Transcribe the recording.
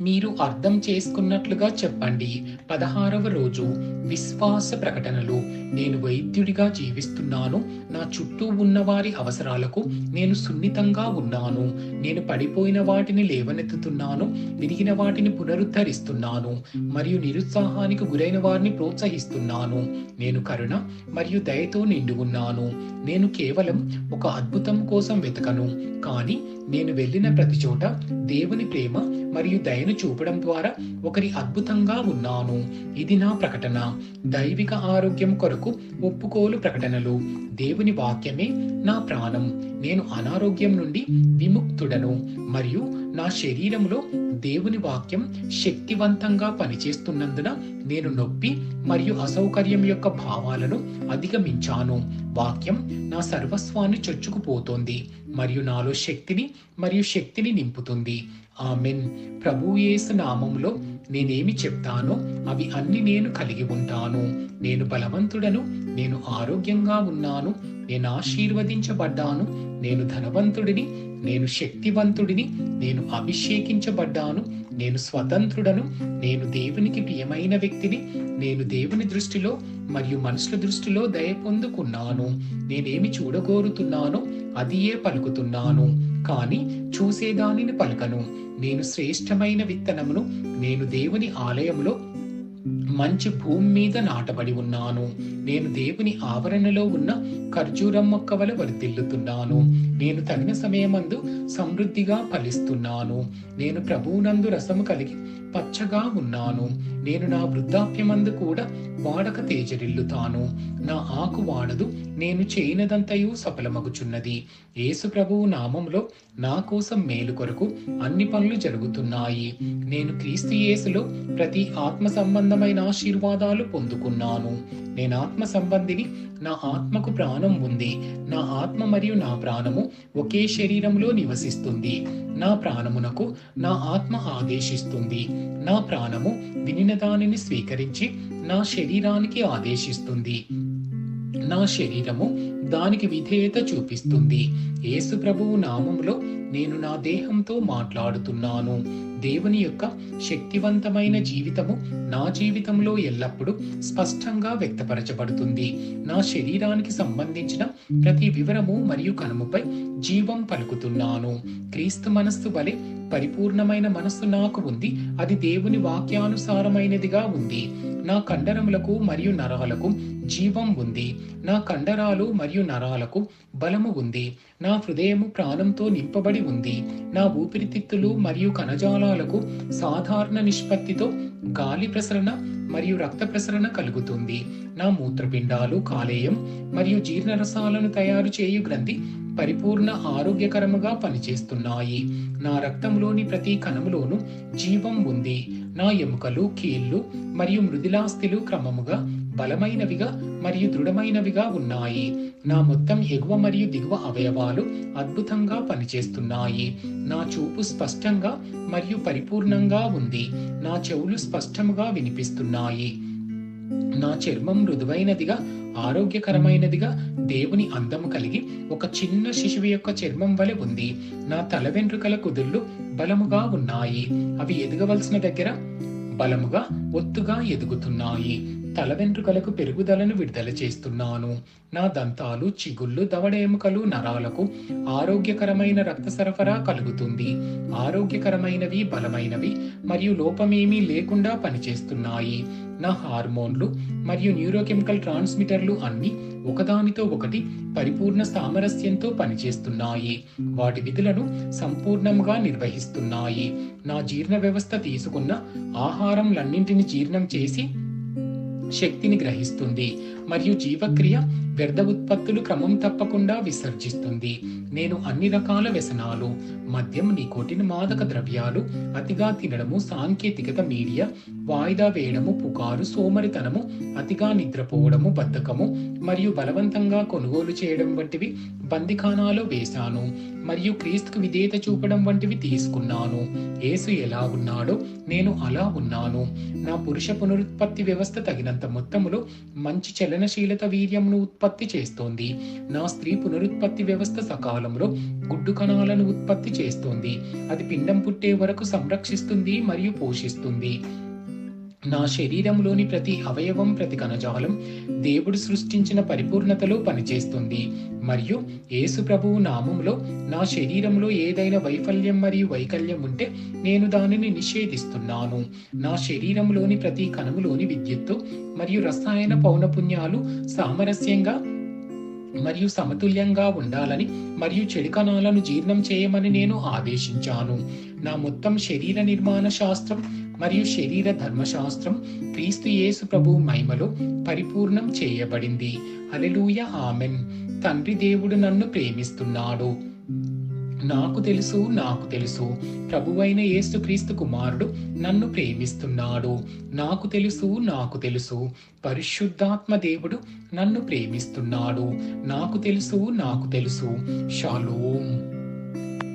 మీరు అర్థం చేసుకున్నట్లుగా చెప్పండి. పదహారవ రోజు విశ్వాస ప్రకటనలు. నేను వైద్యుడిగా జీవిస్తున్నాను. నా చుట్టూ ఉన్న వారి అవసరాలకు నేను సున్నితంగా ఉన్నాను. నేను పడిపోయిన వాటిని లేవనెత్తుతున్నాను. విరిగిన వాటిని పునరుద్ధరిస్తున్నాను. మరియు నిరుత్సాహానికి గురైన వారిని ప్రోత్సహిస్తున్నాను. నేను కరుణ మరియు దయతో నిండి ఉన్నాను. నేను కేవలం ఒక అద్భుతం కోసం వెతకను. కానీ నేను వెళ్ళిన ప్రతి చోట దేవుని ప్రేమ మరియు దయను చూపడం ద్వారా ఒకరి అద్భుతంగా ఉన్నాను. ఇది నా ప్రకటన. దైవిక ఆరోగ్యం కొరకు ఒప్పుకోలు ప్రకటనలు. దేవుని వాక్యమే నా ప్రాణం. నేను అనారోగ్యం నుండి విముక్తుడను. మరియు నా శరీరంలో దేవుని వాక్యం శక్తివంతంగా పనిచేస్తున్నందున నేను నొప్పి మరియు అసౌకర్యం యొక్క భావాలను అధిగమించాను. వాక్యం నా సర్వస్వాన్ని చొచ్చుకుపోతోంది మరియు నాలో శక్తిని మరియు శక్తిని నింపుతుంది. ఆమెన్. ప్రభుయేసు నామంలో నేనేమి చెప్తానో అవి అన్ని నేను కలిగి ఉంటాను. నేను బలవంతుడను నేను ఆరోగ్యంగా ఉన్నాను. నేను ఆశీర్వదించబడ్డాను. నేను ధనవంతుడిని నేను శక్తివంతుడిని. నేను అభిషేకించబడ్డాను. నేను స్వతంత్రుడను. నేను దేవునికి ప్రియమైన వ్యక్తిని. నేను దేవుని దృష్టిలో మరియు మనుషుల దృష్టిలో దయ పొందుకున్నాను. నేనేమి చూడగోరుతున్నానో అదియే పలుకుతున్నాను. కానీ చూసేదానిని పలకను. నేను శ్రేష్టమైన విత్తనమును నేను దేవుని ఆలయంలో మంచి భూమి మీద నాటబడి ఉన్నాను. నేను దేవుని ఆవరణలో ఉన్న ఖర్జూరం మొక్క వల వర్ధిల్లుతున్నాను నేను తగిన సమయమందు సమృద్ధిగా ఫలిస్తున్నాను. నేను ప్రభువునందు రసము కలిగి పచ్చగా ఉన్నాను. నేను నా వృద్ధాప్యమందు కూడా వాడక తేజరిల్లుతాను. నా ఆకు వాడదు నేను చేయనదంతయు సఫలమగుచున్నది. యేసు ప్రభువు నామంలో నా కోసం మేలు కొరకు అన్ని పనులు జరుగుతున్నాయి. నేను క్రీస్తు యేసులో ప్రతి ఆత్మ సంబంధమైన ఆశీర్వాదాలు పొందుకున్నాను. నేను ఆత్మ సంబంధిని నా ఆత్మకు ప్రాణం ఉంది. నా ఆత్మ మరియు నా ప్రాణము ఒకే శరీరంలో నివసిస్తుంది. నా ప్రాణమునకు నా ఆత్మ ఆదేశిస్తుంది. నా ప్రాణము వినిన దానిని స్వీకరించి నా శరీరానికి ఆదేశిస్తుంది. నా శరీరము దానికి విధేయత చూపిస్తుంది. యేసు ప్రభువు నామములో నేను నా దేహంతో మాట్లాడుతున్నాను. దేవుని యొక్క శక్తివంతమైన జీవితము నా జీవితంలో ఎల్లప్పుడూ స్పష్టంగా వ్యక్తపరచబడుతుంది. నా శరీరానికి సంబంధించిన ప్రతి వివరము మరియు కనుముపై జీవం పలుకుతున్నాను. క్రీస్తు మనస్సు వలె పరిపూర్ణమైన మనస్సు నాకు ఉంది. అది దేవుని వాక్యానుసారమైనదిగా ఉంది. నా కండరములకు మరియు నరాలకు జీవం ఉంది. నా కండరాలు మరియు నరాలకు బలము ఉంది. నా హృదయము ప్రాణంతో నింపబడి ఉంది. నా ఊపిరితిత్తులు మరియు కణజాలాలకు సాధారణ నిష్పత్తితో గాలి ప్రసరణ మరియు రక్త ప్రసరణ కలుగుతుంది. నా మూత్రపిండాలు కాలేయం మరియు జీర్ణరసాలను తయారు చేయు గ్రంథి పరిపూర్ణ ఆరోగ్యకరముగా పనిచేస్తున్నాయి. నా రక్తంలోని ప్రతి కణములోను జీవం ఉంది. నా ఎముకలు కీళ్ళు మరియు మృదులాస్థిలు క్రమముగా బలమైనవిగా మరియు దృఢమైనవిగా ఉన్నాయి. నా మొత్తం ఎగువ మరియు దిగువ అవయవాలు అద్భుతంగా పనిచేస్తున్నాయి. నా చూపు స్పష్టంగా మరియు పరిపూర్ణంగా ఉంది. నా చెవులు స్పష్టముగా వినిపిస్తున్నాయి. నా చర్మం మృదువైనదిగా ఆరోగ్యకరమైనదిగా దేవుని అందము కలిగి ఒక చిన్న శిశువు యొక్క చర్మం వలె ఉంది. నా తల వెంట్రుకల కుదుళ్ళు బలముగా ఉన్నాయి. అవి ఎదగవలసిన దగ్గర బలముగా ఒత్తుగా ఎదుగుతున్నాయి. తల వెంట్రుకలకు పెరుగుదలను విడుదల చేస్తున్నాను. నా దంతాలు చిగుళ్ళు దవడ ఎముకలు నరాలకు ఆరోగ్యకరమైన రక్త సరఫరా కలుగుతుంది. ఆరోగ్యకరమైనవి బలమైనవి మరియు లోపమేమీ లేకుండా పనిచేస్తున్నాయి. నా హార్మోన్లు మరియు న్యూరోకెమికల్ ట్రాన్స్మిటర్లు అన్ని ఒకదానితో ఒకటి పరిపూర్ణ సామరస్యంతో పనిచేస్తున్నాయి. వాటి విధులను సంపూర్ణంగా నిర్వహిస్తున్నాయి. నా జీర్ణ వ్యవస్థ తీసుకున్న ఆహారంలన్నింటిని జీర్ణం చేసి శక్తిని గ్రహిస్తుంది మరియు జీవక్రియ వ్యర్థ ఉత్పత్తులు క్రమం తప్పకుండా విసర్జిస్తుంది. నేను అన్ని రకాల వ్యసనాలు మద్యం నికోటిన్ మాదక ద్రవ్యాలు అతిగా తినడము సాంకేతికత మీడియా వాయిదా వేయడము పుకారు సోమరితనము అతిగా నిద్రపోవడము బద్ధకము మరియు బలవంతంగా కొనుగోలు చేయడం వంటివి బందిఖానాలో వేశాను మరియు క్రీస్తుకు విధేయత చూపడం వంటివి తీసుకున్నాను. యేసు ఎలా ఉన్నాడో నేను అలా ఉన్నాను. నా పురుష పునరుత్పత్తి వ్యవస్థ తగినంత మొత్తములో మంచి చలనశీలత వీర్యంను ఉత్పత్తి చేస్తోంది. నా స్త్రీ పునరుత్పత్తి వ్యవస్థ సకాలంలో గుడ్డు కణాలను ఉత్పత్తి చేస్తోంది. అది పిండం పుట్టే వరకు సంరక్షిస్తుంది మరియు పోషిస్తుంది. నా శరీరంలోని ప్రతి అవయవం ప్రతి కణజాలం దేవుడు సృష్టించిన పరిపూర్ణతలో పనిచేస్తుంది. మరియు యేసు ప్రభువు నామంలో నా శరీరంలో ఏదైనా వైఫల్యం మరియు వైకల్యం ఉంటే నేను దానిని నిషేధిస్తున్నాను. నా శరీరంలోని ప్రతి కణములోని విద్యుత్తు మరియు రసాయన పౌనపుణ్యాలు సామరస్యంగా మరియు సమతుల్యంగా ఉండాలని మరియు చెడు కణాలను జీర్ణం చేయమని నేను ఆదేశించాను. నా మొత్తం శరీర నిర్మాణ శాస్త్రం మరియు శరీర ధర్మశాస్త్రం క్రీస్తు యేసు ప్రభు మహిమలో పరిపూర్ణం చేయబడింది. Alleluia amen. తండ్రి దేవుడు నన్ను ప్రేమిస్తున్నాడు. నాకు తెలుసు నాకు తెలుసు. ప్రభువైన యేసుక్రీస్తు కుమారుడు నన్ను ప్రేమిస్తున్నాడు. నాకు తెలుసు నాకు తెలుసు. పరిశుద్ధాత్మ దేవుడు నన్ను ప్రేమిస్తున్నాడు. నాకు తెలుసు నాకు తెలుసు. షాలోం.